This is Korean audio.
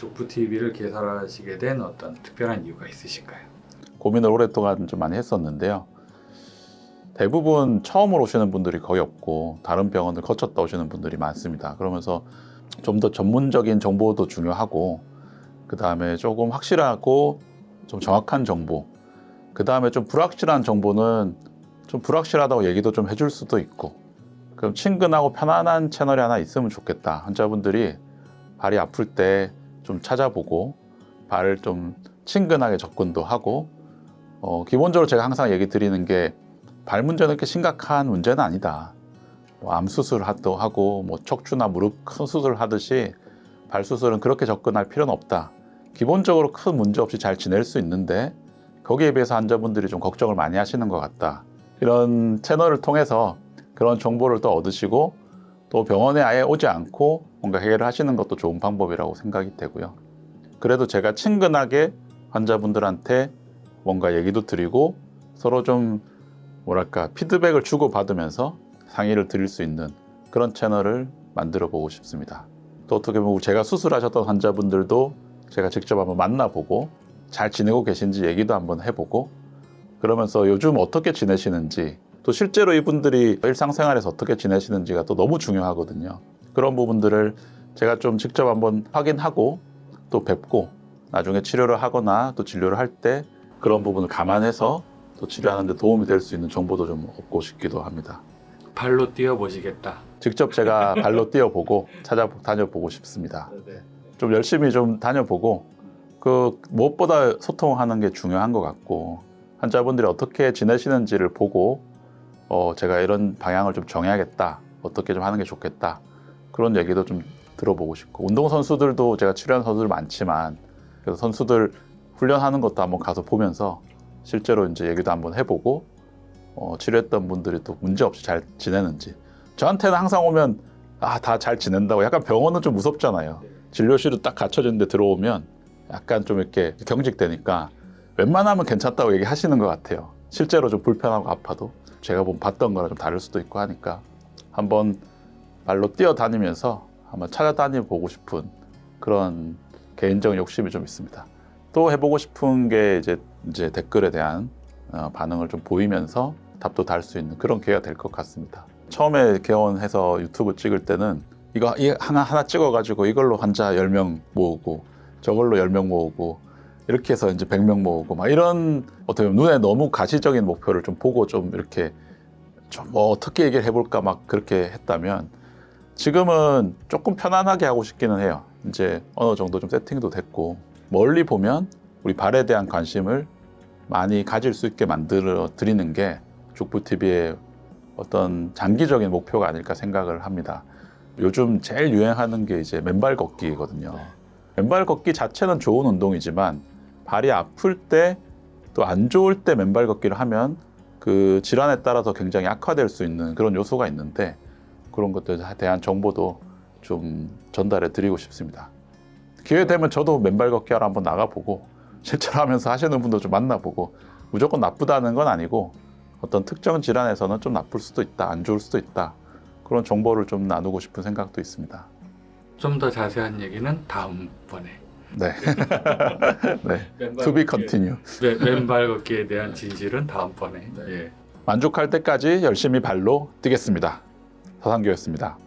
족부 TV를 개설하시게 된 어떤 특별한 이유가 있으실까요? 고민을 오랫동안 좀 많이 했었는데요. 대부분 처음으로 오시는 분들이 거의 없고 다른 병원을 거쳤다 오시는 분들이 많습니다. 그러면서 좀 더 전문적인 정보도 중요하고 그 다음에 조금 확실하고 좀 정확한 정보 그 다음에 좀 불확실한 정보는 좀 불확실하다고 얘기도 좀 해줄 수도 있고 그럼 친근하고 편안한 채널이 하나 있으면 좋겠다. 환자분들이 발이 아플 때 좀 찾아보고 발을 좀 친근하게 접근도 하고 어, 기본적으로 제가 항상 얘기 드리는 게 발 문제는 그렇게 심각한 문제는 아니다. 뭐 암 수술도 하고 뭐 척추나 무릎 큰 수술 하듯이 발 수술은 그렇게 접근할 필요는 없다. 기본적으로 큰 문제 없이 잘 지낼 수 있는데 거기에 비해서 환자분들이 좀 걱정을 많이 하시는 것 같다. 이런 채널을 통해서 그런 정보를 또 얻으시고 또 병원에 아예 오지 않고 뭔가 해결을 하시는 것도 좋은 방법이라고 생각이 되고요. 그래도 제가 친근하게 환자분들한테 뭔가 얘기도 드리고 서로 좀 뭐랄까 피드백을 주고 받으면서 상의를 드릴 수 있는 그런 채널을 만들어 보고 싶습니다. 또 어떻게 보면 제가 수술하셨던 환자분들도 제가 직접 한번 만나보고 잘 지내고 계신지 얘기도 한번 해보고 그러면서 요즘 어떻게 지내시는지 또 실제로 이분들이 일상생활에서 어떻게 지내시는지가 또 너무 중요하거든요. 그런 부분들을 제가 좀 직접 한번 확인하고 또 뵙고 나중에 치료를 하거나 또 진료를 할 때 그런 부분을 감안해서 또 치료하는데 도움이 될 수 있는 정보도 좀 얻고 싶기도 합니다. 발로 뛰어보시겠다. 직접 제가 발로 뛰어보고 찾아 다녀보고 싶습니다. 네. 좀 열심히 좀 다녀보고 그 무엇보다 소통하는 게 중요한 것 같고 환자분들이 어떻게 지내시는지를 보고 어 제가 이런 방향을 좀 정해야겠다. 어떻게 좀 하는 게 좋겠다. 그런 얘기도 좀 들어보고 싶고. 운동 선수들도 제가 치료한 선수들 많지만 그래서 선수들 훈련하는 것도 한번 가서 보면서 실제로 이제 얘기도 한번 해보고 어, 치료했던 분들이 또 문제 없이 잘 지내는지. 저한테는 항상 오면 아 다 잘 지낸다고. 약간 병원은 좀 무섭잖아요. 진료실을 딱 갖춰졌는데 들어오면 약간 좀 이렇게 경직되니까 웬만하면 괜찮다고 얘기하시는 것 같아요. 실제로 좀 불편하고 아파도 제가 본 봤던 거랑 좀 다를 수도 있고 하니까 한번 발로 뛰어다니면서 한번 찾아다니 보고 싶은 그런 개인적인 욕심이 좀 있습니다. 또 해보고 싶은 게 이제 이제 댓글에 대한 어, 반응을 좀 보이면서 답도 달 수 있는 그런 기회가 될 것 같습니다. 처음에 개원해서 유튜브 찍을 때는 이거 이 하나 하나 찍어가지고 이걸로 환자 10명 모으고 저걸로 10명 모으고 이렇게 해서 이제 100명 모으고 막 이런 어떻게 보면 눈에 너무 가시적인 목표를 좀 보고 좀 이렇게 좀 뭐 어떻게 얘기를 해볼까 막 그렇게 했다면 지금은 조금 편안하게 하고 싶기는 해요. 이제 어느 정도 좀 세팅도 됐고 멀리 보면 우리 발에 대한 관심을 많이 가질 수 있게 만들어 드리는 게 족부 TV의 어떤 장기적인 목표가 아닐까 생각을 합니다. 요즘 제일 유행하는 게 이제 맨발 걷기거든요. 맨발 걷기 자체는 좋은 운동이지만 발이 아플 때 또 안 좋을 때 맨발 걷기를 하면 그 질환에 따라서 굉장히 악화될 수 있는 그런 요소가 있는데 그런 것들에 대한 정보도 좀 전달해 드리고 싶습니다. 기회 되면 저도 맨발 걷기 하러 한번 나가보고 실제로 하면서 하시는 분도 좀 만나보고 무조건 나쁘다는 건 아니고 어떤 특정 질환에서는 좀 나쁠 수도 있다, 안 좋을 수도 있다 그런 정보를 좀 나누고 싶은 생각도 있습니다. 좀 더 자세한 얘기는 다음번에. 네, 네. To be continue. 네, 맨발 걷기에 대한 진실은 다음번에. 예. 만족할 때까지 열심히 발로 뛰겠습니다. 서상교였습니다.